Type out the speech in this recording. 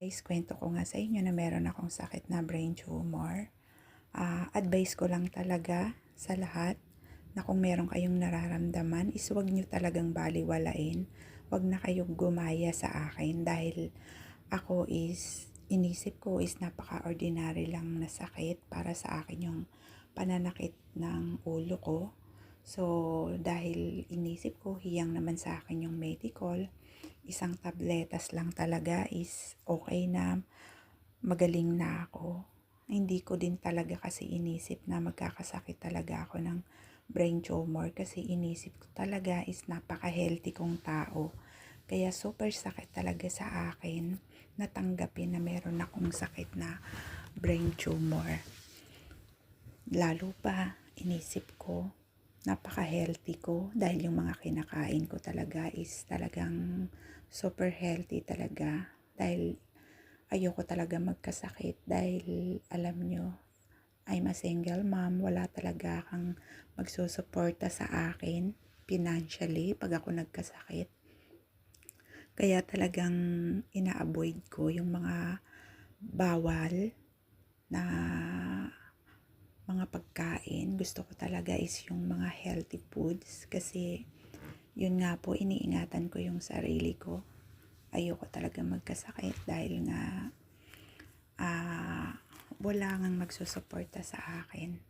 Guys, kwento ko nga sa inyo na meron akong sakit na brain tumor. Ah, advice ko lang talaga sa lahat na kung meron kayong nararamdaman is huwag nyo talagang baliwalain. Huwag na kayong gumaya sa akin dahil ako is inisip ko is napaka-ordinary lang na sakit para sa akin yung pananakit ng ulo ko. So, dahil inisip ko, hiyang naman sa akin yung medical, isang tabletas lang talaga is okay na magaling na ako. Hindi ko din talaga kasi inisip na magkakasakit talaga ako ng brain tumor kasi inisip ko talaga is napaka-healthy kong tao. Kaya super sakit talaga sa akin natanggapin na meron akong sakit na brain tumor. Lalo pa, inisip ko, napaka-healthy ko. Dahil yung mga kinakain ko talaga is talagang super healthy talaga. Dahil ayoko talaga magkasakit. Dahil alam nyo I'm a single mom. Wala talaga kang magsusuporta sa akin financially pag ako nagkasakit. Kaya talagang ina-avoid ko yung mga bawal na pagkain. Gusto ko talaga is yung mga healthy foods kasi yun nga po iniingatan ko yung sarili ko. Ayoko talaga magkasakit dahil nga ah wala ngang magsusuporta sa akin.